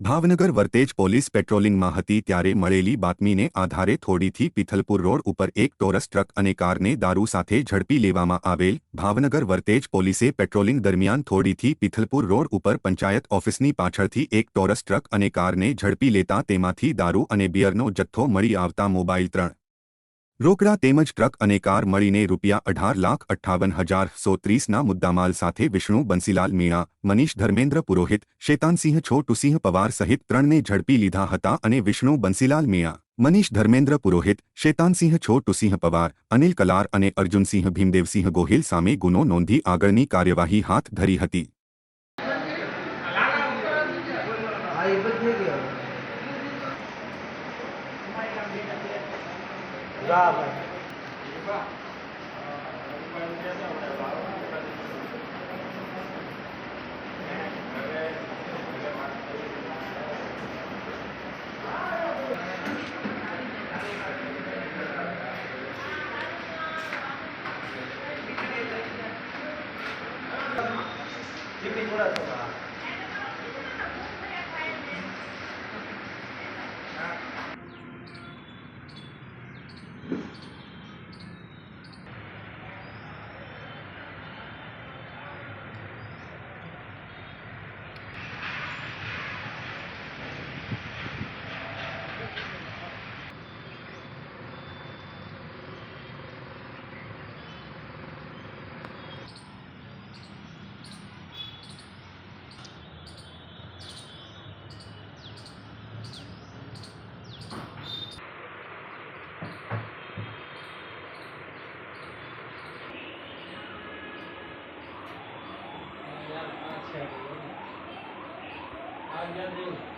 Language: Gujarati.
ભાવનગર વર્તેજ પોલીસ પેટ્રોલિંગમાં હતી ત્યારે મળેલી બાતમીને આધારે થોડીથી પિથલપુર રોડ ઉપર એક ટોરસ ટ્રક અને કારને દારૂ સાથે ઝડપી લેવામાં આવેલ ભાવનગર વર્તેજ પોલીસે પેટ્રોલિંગ દરમિયાન થોડીથી પિથલપુર રોડ ઉપર પંચાયત ઓફિસની પાછળથી એક ટોરસ ટ્રક અને કારને ઝડપી લેતા તેમાંથી દારૂ અને બિયરનો જથ્થો મળી આવતા મોબાઈલ ત્રણ રોકડા તેમજ ટ્રક અને કાર મળીને રૂપિયા અઢાર લાખ અઠ્ઠાવન હજાર સો ત્રીસના મુદ્દામાલ સાથે વિષ્ણુ બંસીલાલ મીણા, મનીષ ધર્મેન્દ્ર પુરોહિત, શેતાનસિંહ છોટુસિંહ પવાર સહિત ત્રણને ઝડપી લીધા હતા અને વિષ્ણુ બંસીલાલ મીણા, મનીષ ધર્મેન્દ્ર પુરોહિત, શેતાનસિંહ છોટુસિંહ પવાર, અનિલ કલાર અને અર્જુનસિંહ ભીમદેવસિંહ ગોહિલ સામે ગુનો નોંધી આગળની કાર્યવાહી હાથ ધરી હતી. राम है కూడా Hayır değil.